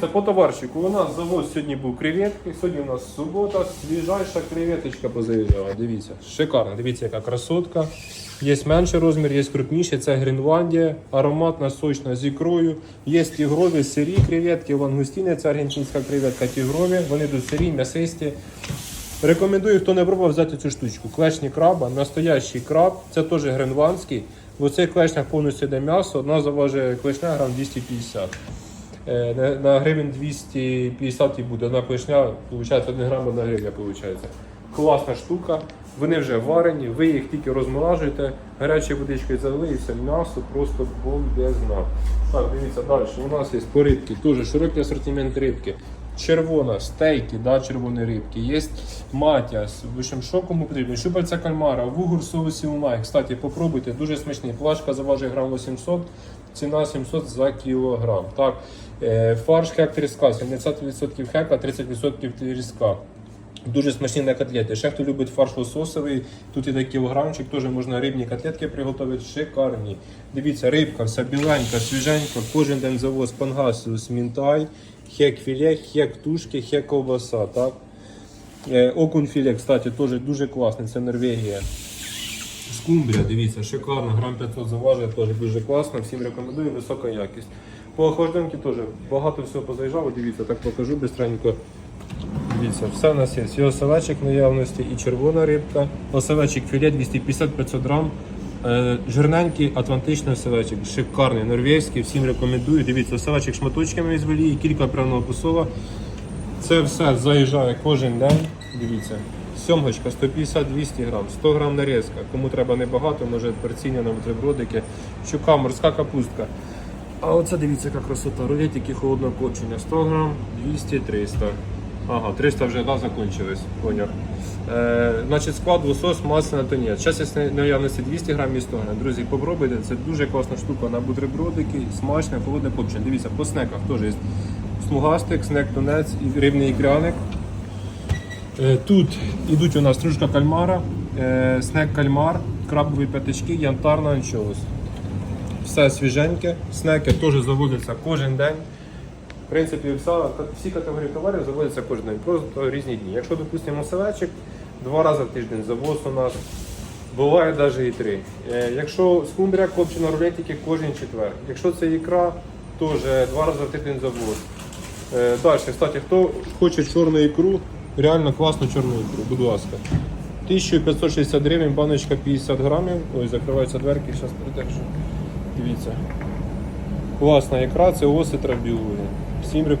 Це по товарщику. У нас завоз сьогодні був креветки. Сьогодні у нас субота, свіжайша креветочка позаїжджала. Дивіться, шикарно. Дивіться, яка красотка. Є менший розмір, є крупніші. Це Гренландія, ароматна, сочна з ікрою. Є тігрові, сирі креветки, лангустіни, це аргентинська креветка тігрові. Вони тут сирі, м'ясисті. Рекомендую, хто не пробував взяти цю штучку. Клешні краба, настоящий краб, це теж гренландський. В цих клешнях повністю йде м'ясо, одна заважить клешня грам 250. Е, На, на гривень 250 і буде одна клешня, виходить 1 грам 1 гривня. Виходить. Класна штука. Вони вже варені, ви їх тільки розморажуєте, гарячою водичкою залили і все, м'ясо просто бомбезна. Так, дивіться, далі. У нас є по рибки, дуже широкий асортимент рибки. Червона, стейки, да, червоні рибки. Є матіас, в общем, що кому потрібно. Щупальця кальмара, вугор соусі умай. Кстати, попробуйте, дуже смачний. Плашка заважить грам 800, ціна 700 за кілограм. Так, е, фарш хек тріска, 70% хека, 30% тріска. Дуже смачні на котлети. Ще хто любить фарш лососовий, тут іде кілограмчик, теж можна рибні котлетки приготувати, шикарні. Дивіться, рибка вся біленька, свіженька, кожен день завоз пангасус, мінтай, хек філе, хек тушки, хек ковбаса. Так? Е, Окунь філе, кстати, теж дуже класний, це Норвегія. Скумбрія, дивіться, шикарно, грам 500 заважує, теж дуже класно, всім рекомендую, висока якість. По охлажденки теж багато всього позаїжджало, дивіться, так покажу бистренько. Дивіться, все у нас є. І оселечик наявності, і червона рибка. Оселечик філе 250-500 грам. Е, Жирненький атлантичний оселечик, шикарний, норвезький, всім рекомендую. Дивіться, оселечик шматочками із волії, кілька пряного посола. Це все заїжджає кожен день. Дивіться. Сьомгочка 150-200 грам, 100 грам нарізка. Кому треба небагато, може перціння на бутербродики. Щука, морська капустка. А оце дивіться, яка красота. Рулетики холодного копчення. 100 грам, 200-300. Ага, 300 вже да, закончились. Поняв. Е, значить, склад лосос, масляна тонець. Зараз є наявності 200 грам і 100 грам. Друзі, попробуйте. Це дуже класна штука на бутербродики, смачне, холодне копчення. Дивіться, по снеках теж є смугастик, снек тунець і рибний ікряник. Е, Тут йдуть у нас стружка кальмара, е, снек кальмар, крабові п'ятачки, янтарна анчоус. Все свіженьке, снеки теж заводяться кожен день. В принципі, вся, всі категорії товарів заводяться кожен день, просто різні дні. Якщо, допустимо, селечик, два рази в тиждень завоз у нас, буває навіть і три. Е, Якщо скумбрія копчена рулетики кожен четвер. Якщо це ікра, теж два рази в тиждень завоз. Е, Далі, кстати, хто хоче чорну ікру, реально класну чорну ікру, будь ласка. 1560 гривень, баночка 50 грамів. Ой, закриваються дверки, зараз придержу. Дивіться. Класна ікра, це осетра білує. Всім рекомендую.